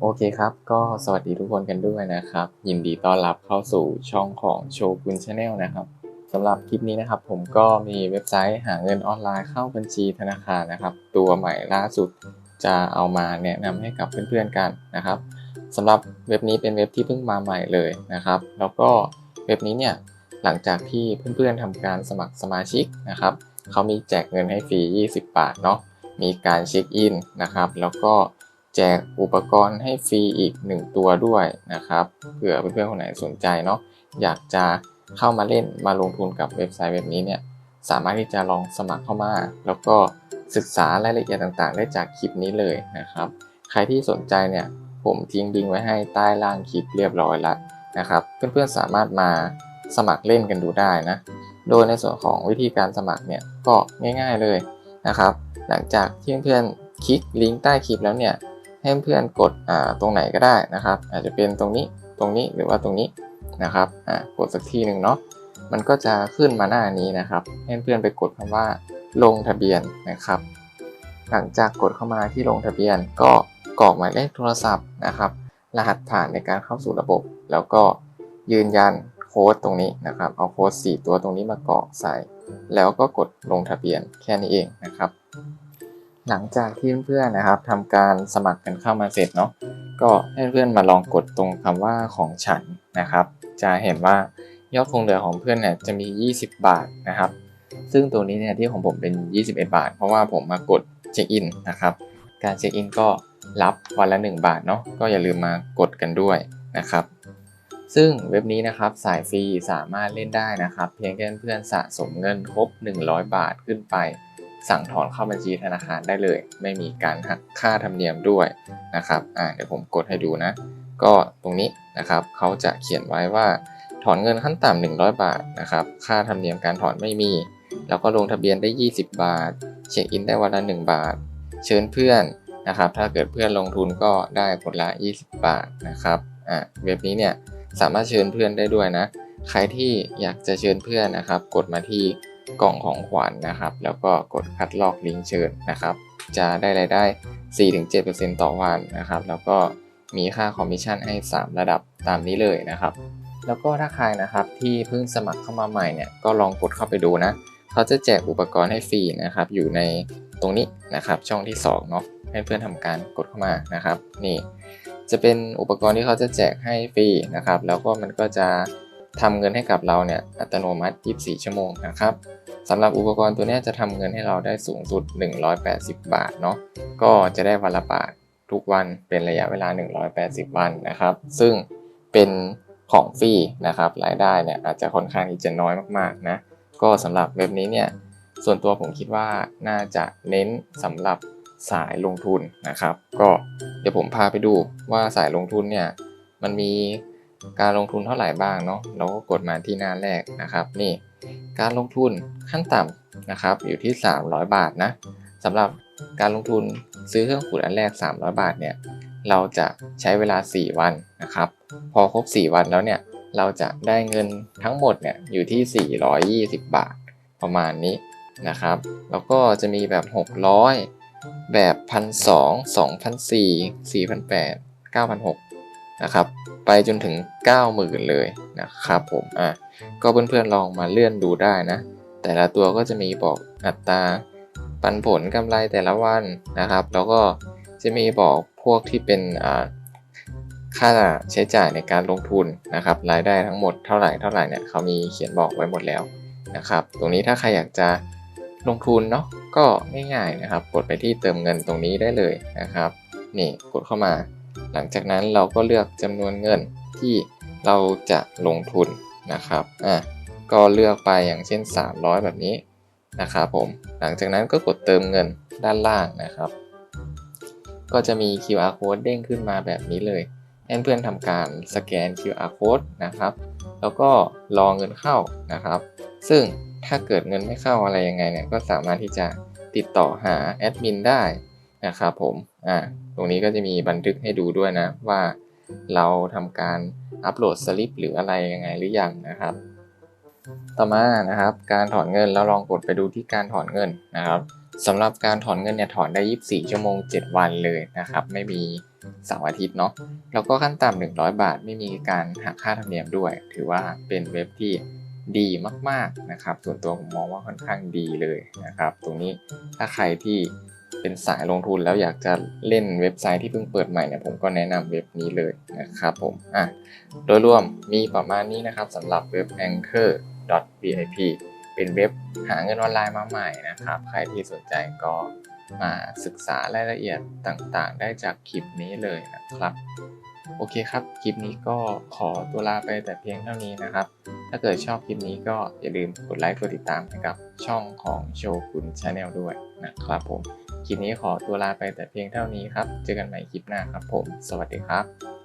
โอเคครับ ก็สวัสดีทุกคนกันด้วยนะครับ ยินดีต้อนรับเข้าสู่ช่องของโชกุนชาแนลนะครับสำหรับคลิปนี้นะครับ ผมก็มีเว็บไซต์หาเงินออนไลน์เข้าบัญชีธนาคารนะครับ ตัวใหม่ล่าสุดจะเอามาแนะนำให้กับเพื่อนๆกันนะครับสำหรับเว็บนี้เป็นเว็บที่เพิ่งมาใหม่เลยนะครับ แล้วก็เว็บนี้เนี่ยหลังจากที่เพื่อนๆทำการสมัครสมาชิกนะครับเขามีแจกเงินให้ฟรี 20 บาทเนาะมีการเช็คอินนะครับ แล้วก็ แจกอุปกรณ์ให้ฟรีอีก 1 ตัวด้วยนะครับเผื่อเพื่อนๆคนไหนสนใจเนาะอยากจะเข้ามาเล่นมาลงทุนกับเว็บไซต์เว็บนี้เนี่ยสามารถที่จะลองสมัครเข้ามา แล้วก็ศึกษารายละเอียดต่างๆ ได้จากคลิปนี้เลยนะครับ ใครที่สนใจเนี่ยผมทิ้งลิงก์ไว้ให้ใต้ล่างคลิปเรียบร้อยแล้วนะครับ เพื่อนๆสามารถมาสมัครเล่นกันดูได้นะ โดยในส่วนของวิธีการสมัครเนี่ยก็ง่าย ๆเลยนะครับ หลังจากที่เพื่อนๆคลิกลิงก์ใต้คลิปแล้วเนี่ย ให้เพื่อนกดตรงไหนก็ได้นะครับ อาจจะเป็นตรงนี้ตรงนี้หรือว่าตรงนี้นะครับอ่ากดสักทีหนึ่งเนาะมันก็จะขึ้นมาหน้านี้นะครับให้เพื่อนไปกดคำว่าลงทะเบียนนะครับ หลังจากกดเข้ามาที่ลงทะเบียน ก็กรอกหมายเลขโทรศัพท์นะครับ รหัสผ่านในการเข้าสู่ระบบ แล้วก็ยืนยันโค้ดตรงนี้นะครับ เอาโค้ด4 ตัวตรงนี้มากรอกใส่ แล้วก็กดลงทะเบียนแค่นี้เองนะครับ หลังจากที่เพื่อนๆนะครับทำการสมัครกันเข้ามาเสร็จเนาะก็ให้เพื่อนมาลองกดตรงคำว่าของฉันนะครับ จะเห็นว่ายอดคงเหลือของเพื่อนเนี่ยจะมี 20 บาทนะครับ ซึ่งตัวนี้เนี่ยที่ของผมเป็น 21 บาท เพราะว่าผมมากดเช็คอินนะครับ การเช็คอินก็รับวันละ 1 บาทเนาะก็อย่าลืมมากดกันด้วยนะครับ ซึ่งเว็บนี้นะครับสายฟรีสามารถเล่นได้นะครับ เพียงแค่เพื่อนสะสมเงินครบ 100 บาทขึ้นไป สั่งถอนเข้าบัญชีธนาคารได้เลย ไม่มีการหักค่าธรรมเนียมด้วยนะครับอ่าเดี๋ยวผมกดให้ดูนะ ก็ตรงนี้นะครับเขาจะเขียนไว้ว่าถอนเงินขั้นต่ำ100 บาทนะครับ ค่าธรรมเนียมการถอนไม่มี แล้วก็ลงทะเบียนได้ 20 บาท เช็คอินได้วันละ 1 บาท เชิญเพื่อนนะครับ ถ้าเกิดเพื่อนลงทุนก็ได้คนละ 20 บาทนะครับ อ่าเว็บนี้เนี่ยสามารถเชิญเพื่อนได้ด้วยนะ ใครที่อยากจะเชิญเพื่อนนะครับ กดมาที่ กล่องของขวัญนนะครับ แล้วก็กดคัดลอกลิงก์เชิญนะครับ จะได้รายได้ 4-7%ต่อวันนะครับ แล้วก็มีค่าคอมมิชชั่นให้ 3 ระดับตามนี้เลยนะครับ แล้วก็ถ้าใครนะครับที่เพิ่งสมัครเข้ามาใหม่เนี่ยก็ลองกดเข้าไปดูนะ เขาจะแจกอุปกรณ์ให้ฟรีนะครับ อยู่ในตรงนี้นะครับ ช่องที่2เนาะให้เพื่อนทำการกดเข้ามานะครับ นี่ จะเป็นอุปกรณ์ที่เขาจะแจกให้ฟรีนะครับ แล้วก็มันก็จะทำเงินให้กับเราเนี่ยอัตโนมัติ 24 ชั่วโมงนะครับ สำหรับอุปกรณ์ตัวนี้จะทำเงินให้เราได้สูงสุด 180 บาทเนาะก็จะได้วันละบาททุกวันเป็นระยะเวลา 180 วันนะครับ ซึ่งเป็นของฟรีนะครับรายได้เนี่ยอาจจะค่อนข้างที่จะน้อยมากๆนะก็สำหรับเว็บนี้เนี่ยส่วนตัวผมคิดว่าน่าจะเน้นสำหรับสายลงทุนนะครับ ก็เดี๋ยวผมพาไปดูว่าสายลงทุนเนี่ยมันมีการลงทุนเท่าไหร่บ้างเนาะเราก็กดมาที่หน้าแรกนะครับ นี่ การลงทุนขั้นต่ำนะครับอยู่ที่ 300 บาทนะสำหรับการลงทุนซื้อเครื่องขูดอันแรก 300 บาทเนี่ยเราจะใช้เวลา 4 วันนะครับ พอครบ 4 วันแล้วเนี่ยเราจะได้เงินทั้งหมดเนี่ยอยู่ที่ 420 บาทประมาณนี้นะครับ แล้วก็จะมีแบบ 600 แบบ 1,200 2,400 4,800 9,600 นะครับไปจนถึง 90,000 เลยนะครับผมอะก็เพื่อนๆลองมาเลื่อนดูได้นะ แต่ละตัวก็จะมีบอกอัตราปันผลกำไรแต่ละวันนะครับ แล้วก็จะมีบอกพวกที่เป็นอ่าค่าใช้จ่ายในการลงทุนนะครับ รายได้ทั้งหมดเท่าไหร่เท่าไหร่เนี่ยเขามีเขียนบอกไว้หมดแล้วนะครับ ตรงนี้ถ้าใครอยากจะลงทุนเนาะก็ง่ายๆนะครับ กดไปที่เติมเงินตรงนี้ได้เลยนะครับ นี่กดเข้ามา หลังจากนั้นเราก็เลือกจำนวนเงินที่เราจะลงทุนนะครับอะก็เลือกไปอย่างเช่น 300 แบบนี้นะครับผม หลังจากนั้นก็กดเติมเงินด้านล่างนะครับ ก็จะมี QR code เด้งขึ้นมาแบบนี้เลยให้เพื่อนทำการสแกน QR code นะครับ แล้วก็รอเงินเข้านะครับ ซึ่งถ้าเกิดเงินไม่เข้าอะไรยังไงเนี่ยก็สามารถที่จะติดต่อหาแอดมินได้ นะครับผมอ่าตรงนี้ก็จะมีบันทึกให้ดูด้วยนะว่าเราทำการอัปโหลดสลิปหรืออะไรยังไงหรือยังนะครับ ต่อมานะครับ การถอนเงินเราลองกดไปดูที่การถอนเงินนะครับสำหรับการถอนเงินเนี่ยถอนได้ 24 ชั่วโมง 7 วันเลยนะครับ ไม่มีเสาร์อาทิตย์เนาะแล้วก็ขั้นต่ำ100 บาท ไม่มีการหักค่าธรรมเนียมด้วย ถือว่าเป็นเว็บที่ดีมาก ๆนะครับ ส่วนตัวผมมองว่าค่อนข้างดีเลยนะครับ ตรงนี้ถ้าใครที่ เป็นสายลงทุนแล้วอยากจะเล่นเว็บไซต์ที่เพิ่งเปิดใหม่เนี่ยผมก็แนะนำเว็บนี้เลยนะครับผมอะโดยรวมมีประมาณนี้นะครับสำหรับเว็บ anchor.vip เป็นเว็บหาเงินออนไลน์มาใหม่นะครับ ใครที่สนใจก็มาศึกษารายละเอียดต่างๆ ได้จากคลิปนี้เลยนะครับโอเคครับ คลิปนี้ก็ขอตัวลาไปแต่เพียงเท่านี้นะครับ ถ้าเกิดชอบคลิปนี้ก็อย่าลืมกดไลค์กดติดตามให้กับช่องของโชกุนชาแนลด้วยนะครับผม คลิปนี้ขอตัวลาไปแต่เพียงเท่านี้ครับ เจอกันใหม่คลิปหน้าครับผม สวัสดีครับ